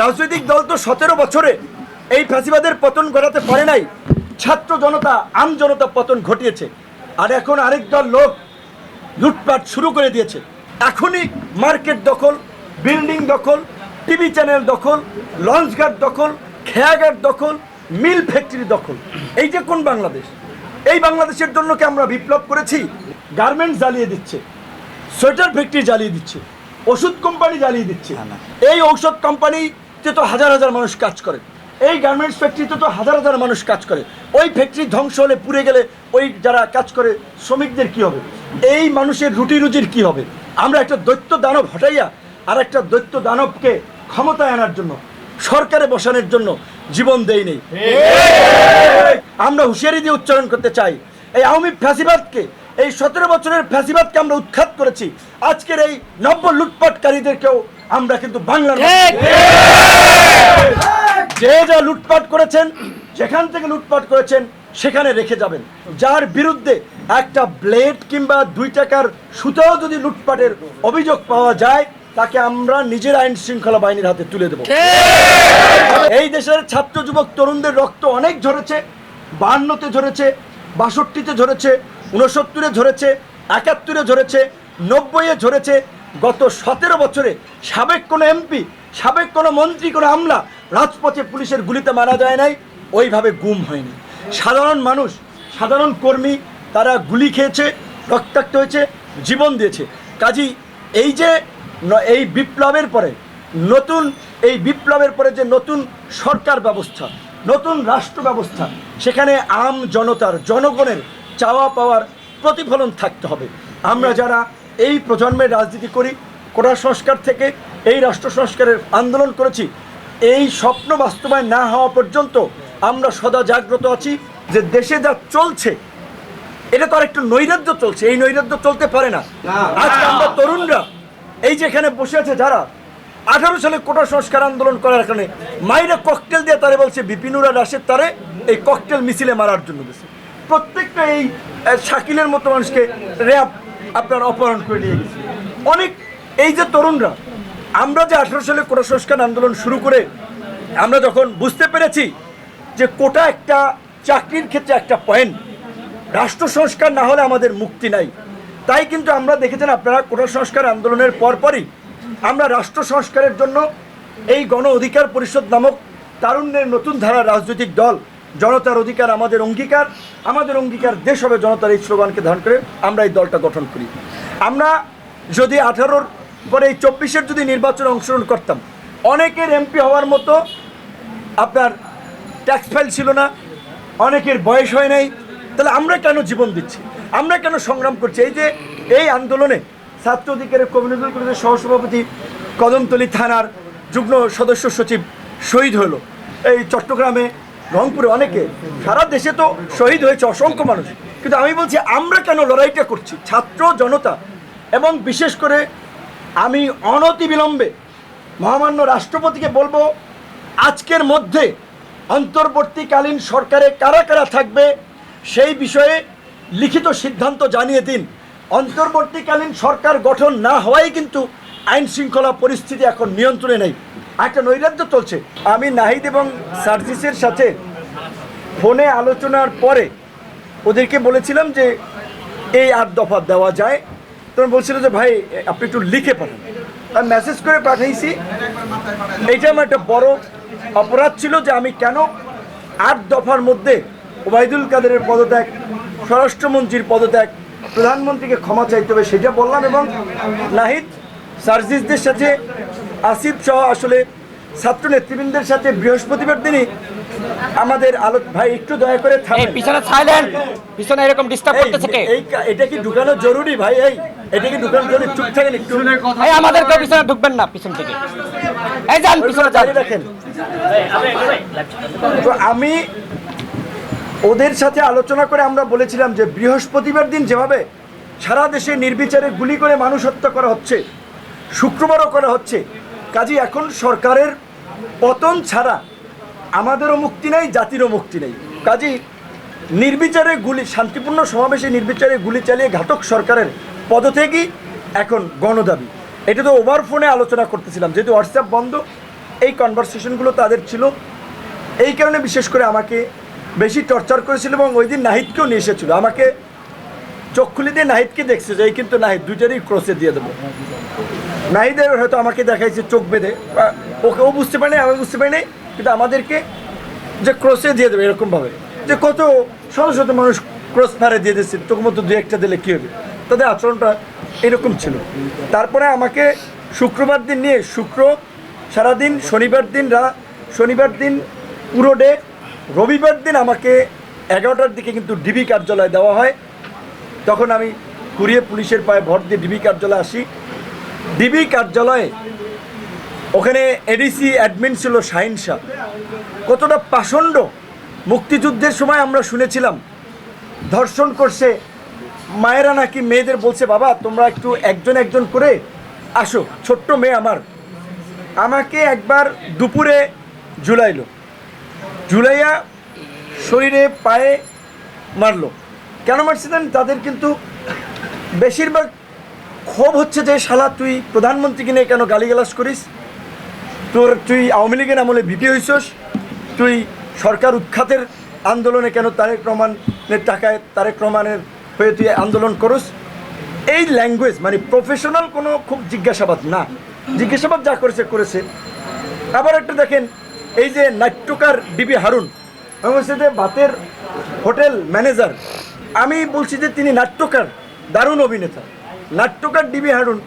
রাজনৈতিক দল তো সতেরো বছরে এই ফাঁসিবাদের পতন ঘটাতে পারে নাই। ছাত্র জনতা আম জনতা পতন ঘটিয়েছে। আর এখন আরেক দল লোক লুটপাট শুরু করে দিয়েছে। এখনই মার্কেট দখল বিল্ডিং দখল টিভি চ্যানেল দখল লঞ্চঘাট দখল খেয়াঘাট দখল মিল ফ্যাক্টরি দখল। এই যে কোন বাংলাদেশ? এই বাংলাদেশের জন্য কি আমরা বিপ্লব করেছি? গার্মেন্টস জ্বালিয়ে দিচ্ছে সোয়েটার ফ্যাক্টরি জ্বালিয়ে দিচ্ছে ওষুধ কোম্পানি জ্বালিয়ে দিচ্ছে। এই ঔষধ কোম্পানিতে তো হাজার হাজার মানুষ কাজ করে। এই গার্মেন্টস ফ্যাক্টরিতে তো হাজার হাজার মানুষ কাজ করে। ওই ফ্যাক্টরি ধ্বংস হলে পুড়ে গেলে ওই যারা কাজ করে শ্রমিকদের কি হবে? এই মানুষের রুটি রুজির কি হবে? আমরা একটা দৈত্য দানব হটাইয়া আর একটা দৈত্য দানবকে ক্ষমতায় আনার জন্য সরকারে বসানোর জন্য জীবন দেই নেই। আমরা হুঁশিয়ারি দিয়ে উচ্চারণ করতে চাই এই আওয়ামী ফ্যাসিবাদকে এই সতেরো বছরের ফ্যাসিবাদকে আমরা উৎখাত করেছি। আজকের এই নব্য লুটপাটকারীদেরকেও আমরা কিন্তু বাংলার যে যা লুটপাট করেছেন যেখান থেকে লুটপাট করেছেন সেখানে রেখে যাবেন। যার বিরুদ্ধে একটা ব্লেড কিংবা দুই টাকার সুতাও যদি লুটপাটের অভিযোগ পাওয়া যায় তাকে আমরা নিজের আইন শৃঙ্খলা বাহিনীর হাতে তুলে দেবো। এই দেশের ছাত্র যুবক তরুণদের রক্ত অনেক ঝরেছে বাহান্নতে ঝরেছে বাষট্টিতে ঝরেছে উনসত্তরে ঝরেছে একাত্তরে ঝরেছে নব্বইয়ে ঝরেছে। গত সতেরো বছরে সাবেক কোনো এমপি সাবেক কোনো মন্ত্রী কোনো আমলা রাজপথে পুলিশের গুলিতে মারা যায় নাই, ওইভাবে গুম হয়নি। সাধারণ মানুষ, সাধারণ কর্মী, তারা গুলি খেয়েছে, রক্তাক্ত হয়েছে, জীবন দিয়েছে। কাজী, এই যে এই বিপ্লবের পরে, নতুন, এই বিপ্লবের পরে যে নতুন সরকার ব্যবস্থা, নতুন রাষ্ট্র ব্যবস্থা, সেখানে আম জনতার, জনগণের চাওয়া পাওয়ার প্রতিফলন থাকতে হবে। আমরা যারা এই প্রজন্মের রাজনীতি করি, কোটা সংস্কার থেকে এই রাষ্ট্র সংস্কারের আন্দোলন করেছি এই স্বপ্ন বাস্তবায়ন না হওয়া পর্যন্ত আমরা সদা জাগ্রত আছি যে দেশে যা চলছে এটা তো আর একটু নৈরাজ্য চলছে। এই নৈরাজ্য চলতে পারে না। আজকে আমরা তরুণরা এই যে এখানে বসে আছে যারা আঠারো সালে কোটা সংস্কার আন্দোলন করার কারণে মাইরা ককটেল দিয়ে তারে বলছে বিপিনুরা রাশেদ তারে এই ককটেল মিছিলে মারার জন্য গেছে প্রত্যেকটা এই শাকিলের মতো মানুষকে র্যাব আপনার অপহরণ করে নিয়ে গেছে। অনেক এই যে তরুণরা আমরা যে আঠারো সালে কোটা সংস্কার আন্দোলন শুরু করে আমরা যখন বুঝতে পেরেছি যে কোটা একটা চাকরির ক্ষেত্রে একটা পয়েন্ট রাষ্ট্র সংস্কার না হলে আমাদের মুক্তি নাই। তাই কিন্তু আমরা দেখেছেন আপনারা কোটা সংস্কার আন্দোলনের পরপরই আমরা রাষ্ট্র সংস্কারের জন্য এই গণ অধিকার পরিষদ নামক তারুণ্যের নতুন ধারা রাজনৈতিক দল, জনতার অধিকার আমাদের অঙ্গীকার আমাদের অঙ্গীকার দেশ হবে জনতার এই স্লোগানকে ধারণ করে আমরা এই দলটা গঠন করি। আমরা যদি আঠারোর পরে এই চব্বিশের যদি নির্বাচনে অংশগ্রহণ করতাম, অনেকের এমপি হওয়ার মতো আপনার ট্যাক্স ফাইল ছিল না, অনেকের বয়স হয় নাই, তাহলে আমরা কেন জীবন দিচ্ছি? আমরা কেন সংগ্রাম করছি? এই যে এই আন্দোলনে ছাত্র অধিকারের কমিউনিটি কলেজের সহসভাপতি কদমতলী থানার যুগ্ম সদস্য সচিব শহীদ হলো। এই চট্টগ্রামে, রংপুরে অনেকে, সারা দেশে তো শহীদ হয়েছে অসংখ্য মানুষ। কিন্তু আমি বলছি, আমরা কেন লড়াইটা করছি? ছাত্র, জনতা এবং বিশেষ করে আমি অনতিবিলম্বে মহামান্য রাষ্ট্রপতিকে বলব, আজকের মধ্যে অন্তর্বর্তীকালীন সরকারে কারা কারা থাকবে সেই বিষয়ে লিখিত সিদ্ধান্ত জানিয়ে দিন। অন্তর্বর্তীকালীন সরকার গঠন না হওয়াই কিন্তু আইন শৃঙ্খলা পরিস্থিতি এখন নিয়ন্ত্রণে নেই। একটা নৈরাজ্য চলছে। আমি নাহিদ এবং সার্জিসের সাথে ফোনে আলোচনার পরে ওদেরকে বলেছিলাম যে এই আট দফা দেওয়া যায়। তখন বলছিল যে, ভাই আপনি একটু লিখে পাঠান। আমি মেসেজ করে পাঠাইছি। এইটা আমার একটা বড় অপরাধ ছিল যে আমি কেন আট দফার মধ্যে ওবায়দুল কাদেরের পদত্যাগ, স্বরাষ্ট্রমন্ত্রীর পদত্যাগ, প্রধানমন্ত্রীকে ক্ষমা চাইতে হবে সেটা বললাম এবং নাহিদ সার্জিসদের সাথে আসিফ সহ আসলে ছাত্র নেতৃবৃন্দের সাথে বৃহস্পতিবার দিনই আমাদের আলোক ভাই একটু দয়া করে এই থামেন পিছনে সাইলেন্ট পিছনে এরকম ডিস্টার্ব করতেছে কে? এই এটা কি ঢুকানো জরুরি ভাই? এই এটা কি ঢুকানো জরুরি? চুপ থাকেন একটু। এই আমাদেরকে পিছনে ঢুকবেন না পিছন থেকে। এই যান পিছনে যান। রাখেন। তো আমি ওদের সাথে আলোচনা করে আমরা বলেছিলাম যে বৃহস্পতিবার দিন যেভাবে সারা দেশে নির্বিচারে গুলি করে মানুষ হত্যা করা হচ্ছে শুক্রবারও করা হচ্ছে কাজী এখন সরকারের পতন ছাড়া আমাদেরও মুক্তি নাই, জাতিরও মুক্তি নেই। কাজী নির্বিচারে গুলি, শান্তিপূর্ণ সমাবেশে নির্বিচারে গুলি চালিয়ে ঘাতক সরকারের পদত্যাগই এখন গণদাবি। এটা তো ওভার ফোনে আলোচনা করতেছিলাম, যেহেতু হোয়াটসঅ্যাপ বন্ধ, এই কনভারসেশনগুলো তাদের ছিল। এই কারণে বিশেষ করে আমাকে বেশি টর্চার করেছিল এবং ওই দিন নাহিদকেও নিয়ে এসেছিল। আমাকে চোখ খুলে দিয়ে নাহিদকে দেখছে যে কিন্তু নাহিদ, দুইটারই ক্রসে দিয়ে দেবো। নাহিদের হয়তো আমাকে দেখাইছে চোখ বেঁধে। ওকে, ও বুঝতে পারেনি আমি বুঝতে পারিনি কিন্তু আমাদেরকে যে ক্রসে দিয়ে দেবে এরকমভাবে। যে কত শত শত মানুষ ক্রস ফায়ারে দিয়ে দিচ্ছে তোকে মতো দু একটা দিলে কী হবে? তাদের আচরণটা এরকম ছিল। তারপরে আমাকে শুক্রবার দিন নিয়ে, শুক্র সারাদিন, শনিবার দিন রা, শনিবার দিন পুরো ডে রবিবার দিন আমাকে এগারোটার দিকে কিন্তু ডিবি কার্যালয়ে দেওয়া হয়। তখন আমি কুড়িয়ে পুলিশের পায়ে ভর দিয়ে ডিবি কার্যালয়ে আসি। ডিবি কার্যালয়ে ওখানে এডিসি অ্যাডমিন ছিল শাহিন শাহ। কতটা পাষণ্ড মুক্তিযুদ্ধের সময় আমরা শুনেছিলাম, ধর্ষণ করছে মায়েরা নাকি মেয়েদের বলছে, বাবা, তোমরা একটু একজন একজন করে আসো, ছোট্ট মেয়ে আমার। আমাকে একবার দুপুরে জুলাইলো জুলাইয়া শরীরে পায়ে মারলো। কেন মারছিলেন তাদের কিন্তু বেশিরভাগ ক্ষোভ হচ্ছে যে, শালা, তুই প্রধানমন্ত্রীকে নিয়ে কেন গালিগালাজ করিস? তোর, তুই আওয়ামী লীগের আমলে ভিপি হইছস। তুই সরকার উৎখাতের আন্দোলনে কেন তারেক রহমানের টাকায় তারেক রহমানের হয়ে তুই আন্দোলন করস? এই ল্যাঙ্গুয়েজ মানে প্রফেশনাল কোনো খুব জিজ্ঞাসাবাদ না। জিজ্ঞাসাবাদ যা করেছে করেছে। আবার একটা দেখেন, এই যে নাট্যকার ডিবি হারুন, আমি বলছি যে, বাতের হোটেল ম্যানেজার আমি বলছি যে তিনি নাট্যকার, দারুণ অভিনেতা। নাট্যকার ডিবি হারুন,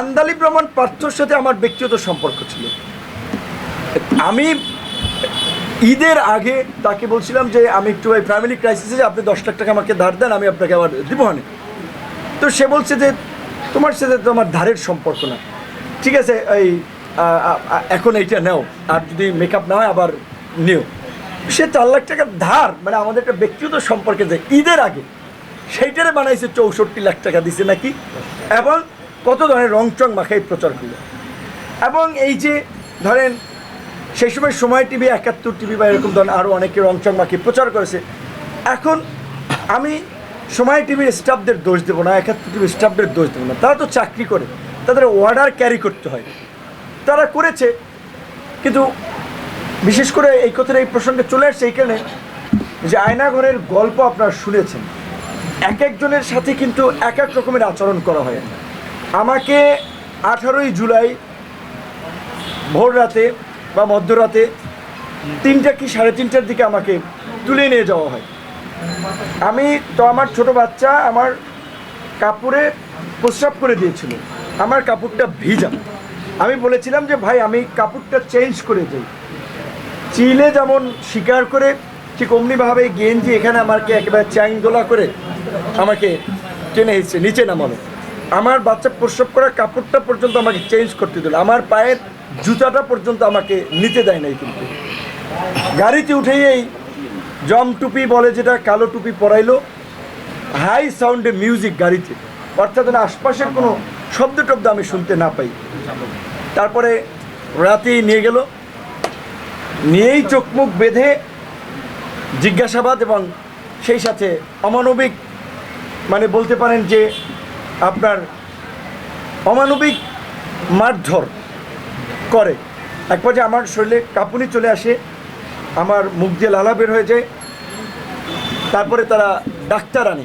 আন্দালি প্রমাণ পার্থর সাথে আমার ব্যক্তিগত সম্পর্ক ছিল। আমি ঈদের আগে তাকে বলছিলাম যে, আমি একটু ওই ফ্যামিলি ক্রাইসিসে আপনি দশ লাখ টাকা আমাকে ধার দেন, আমি আপনাকে আবার দিব হানে। তো সে বলছে যে, তোমার সাথে তো আমার ধারের সম্পর্ক না। ঠিক আছে, এই এখন এইটা নাও। আর যদি মেকআপ না হয়, আবার নিও। সে চার লাখ টাকার ধার মানে আমাদের একটা ব্যক্তিগত সম্পর্কে যে ঈদের আগে, সেইটারে বানাইছে চৌষট্টি লাখ টাকা দিছে নাকি? এবং কত ধরনের রংচং মাখাই প্রচার করল। এবং এই যে ধরেন, সেই সময় সময় টিভি, একাত্তর টিভি বা এরকম ধরনের আরও অনেকে রংচং মাখিয়ে প্রচার করেছে। এখন আমি সময় টিভির স্টাফদের দোষ দেবো না, একাত্তর টিভির স্টাফদের দোষ দেবো না। তারা তো চাকরি করে, তাদের অর্ডার ক্যারি করতে হয়। তারা করেছে, কিন্তু বিশেষ করে এই কথাটা এই প্রসঙ্গে চলে আসছে এইখানে যে আয়নাঘরের গল্প আপনারা শুনেছেন। এক একজনের সাথে কিন্তু এক এক রকমের আচরণ করা হয়। আমাকে আঠারোই জুলাই ভোর রাতে বা মধ্যরাতে তিনটা কি সাড়ে তিনটার দিকে আমাকে তুলে নিয়ে যাওয়া হয়। আমি তো আমার ছোট বাচ্চা, আমার কাপড়ে প্রস্রাব করে দিয়েছিল। আমার কাপড়টা ভিজা। আমি বলেছিলাম যে, ভাই, আমি কাপড়টা চেঞ্জ করে দিই। চিলে যেমন স্বীকার করে, ঠিক অমনিভাবে গেঞ্জি এখানে আমাকে একেবারে চ্যাং দোলা করে আমাকে টেনে এসছে, নিচে নামানো আমার বাচ্চা প্রসব করা কাপড়টা পর্যন্ত আমাকে চেঞ্জ করতে দিল। আমার পায়ের জুতাটা পর্যন্ত আমাকে নিতে দেয় নাই কিন্তু। গাড়িতে উঠেই জম টুপি বলে যেটা কালো টুপি পরাইলো, হাই সাউন্ডে মিউজিক গাড়িতে। অর্থাৎ আশপাশের কোনো শব্দ টব্দ আমি শুনতে না পাই। তারপরে রাতেই নিয়ে গেল। নিয়েই চোখ মুখ বেঁধে জিজ্ঞাসাবাদ এবং সেই সাথে অমানবিক মানে বলতে পারেন যে আপনার অমানবিক মারধর করে। এক পর্যায়ে আমার শরীরে কাঁপুনি চলে আসে, আমার মুখ দিয়ে লালা বের হয়ে যায়, তারপরে তারা ডাক্তার আনে।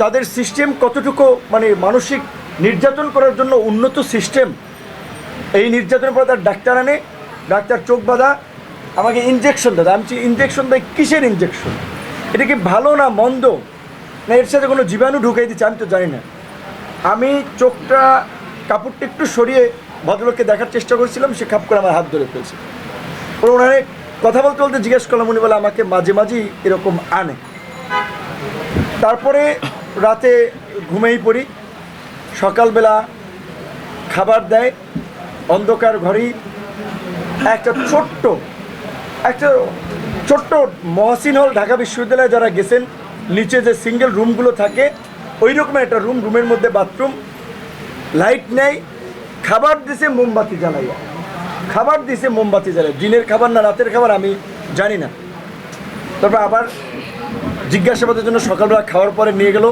তাদের সিস্টেম কতটুকু মানে মানসিক নির্যাতন করার জন্য উন্নত সিস্টেম, এই নির্যাতনের পর তার ডাক্তার আনে। ডাক্তার চোখ বাঁধা আমাকে ইঞ্জেকশন দেয় আমি ইঞ্জেকশন দেয় কিসের ইঞ্জেকশন এটা কি ভালো না মন্দ? না, এর সাথে কোনো জীবাণু ঢুকাই দিচ্ছে, আমি তো জানি না। আমি চোখটা, কাপড়টা একটু সরিয়ে ভদ্রলোককে দেখার চেষ্টা করেছিলাম, সে খাপ করে আমার হাত ধরে ফেলছে। ওনারে কথা বলতে বলতে জিজ্ঞেস করলাম, উনি বলে, আমাকে মাঝে মাঝেই এরকম আনে। তারপরে রাতে ঘুমেই পড়ি, সকালবেলা খাবার দেয়, অন্ধকার ঘরেই, একটা ছোট্ট একটা ছোট্ট মহসিন হল ঢাকা বিশ্ববিদ্যালয়ে যারা গেছেন, নিচে যে সিঙ্গেল রুমগুলো থাকে ওই রকমের একটা রুম রুমের মধ্যে বাথরুম লাইট নেই, খাবার দিছে মোমবাতি জ্বালাইয়া। খাবার দিছে মোমবাতি জ্বালাই দিনের খাবার না রাতের খাবার আমি জানি না। তারপর আবার জিজ্ঞাসাবাদের জন্য সকালবেলা খাওয়ার পরে নিয়ে গেল।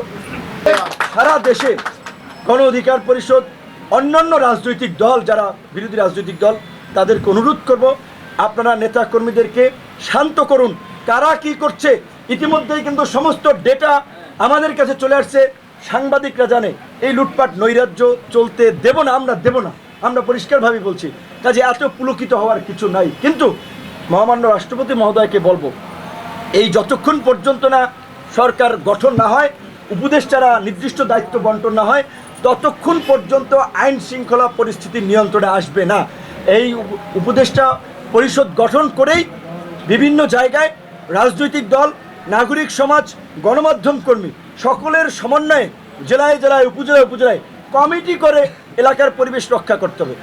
সারা দেশে গণ অধিকার পরিষদ, অন্যান্য রাজনৈতিক দল, যারা বিরোধী রাজনৈতিক দল, তাদেরকে অনুরোধ করব আপনারা নেতা কর্মীদেরকে শান্ত করুন। কারা কি করছে? ইতিমধ্যেই কিন্তু সমস্ত ডেটা আমাদের কাছে চলে আসছে। সাংবাদিকরা জানে, এই লুটপাট নৈরাজ্য চলতে দেব না, আমরা দেব না। আমরা পরিষ্কারভাবে বলছি, কাজে এত পুলকিত হওয়ার কিছু নাই। কিন্তু মহামান্য রাষ্ট্রপতি মহোদয়কে বলব, এই যতক্ষণ পর্যন্ত না সরকার গঠন না হয়, উপদেষ্টারা নির্দিষ্ট দায়িত্ব বন্টন না হয়, ততক্ষণ পর্যন্ত আইন শৃঙ্খলা পরিস্থিতি নিয়ন্ত্রণে আসবে না। এই উপদেষ্টা পরিষদ গঠন করেই বিভিন্ন জায়গায় রাজনৈতিক দল, নাগরিক সমাজ, গণমাধ্যম কর্মী সকলের সমন্বয়ে জেলায় জেলায়, উপজেলায় উপজেলায় কমিটি করে এলাকার পরিবেশ রক্ষা করতে হবে।